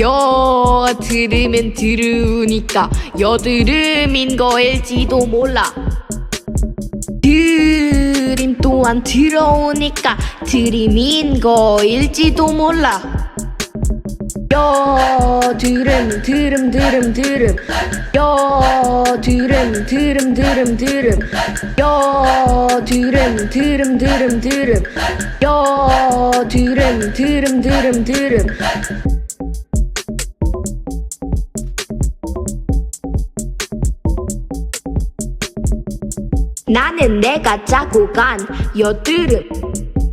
여 들으면 들으니까 여드름인 거일지도 몰라. 드림 또한 들어오니까 드림인 거일지도 몰라. 여드름 드름 드름 드름. 여드름 드름 드름 드름. 여드름 드름 드름 드름. 여드름 드름 드름 드름 나는 내가 짜고 간 여드름.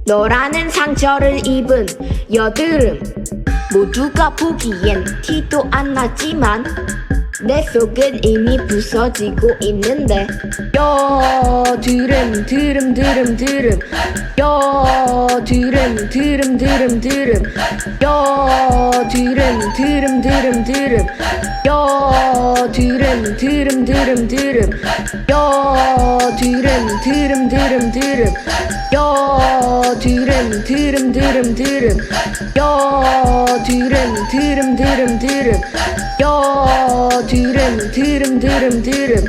너라는 상처를 입은 여드름. 모두가 보기엔 티도 안 나지만 내 속은 이미 부서지고 있는데. 여드름 드름 드름 드름. 여드름 드름 드름 드름. 여드름 드름 드름 드름. 여 드름 드름 드름 드름 여 드름 드름 드름 드름 여 드름 드름 드름 드름 여 드름 드름 드름 드름 여 드름 드름 드름 드름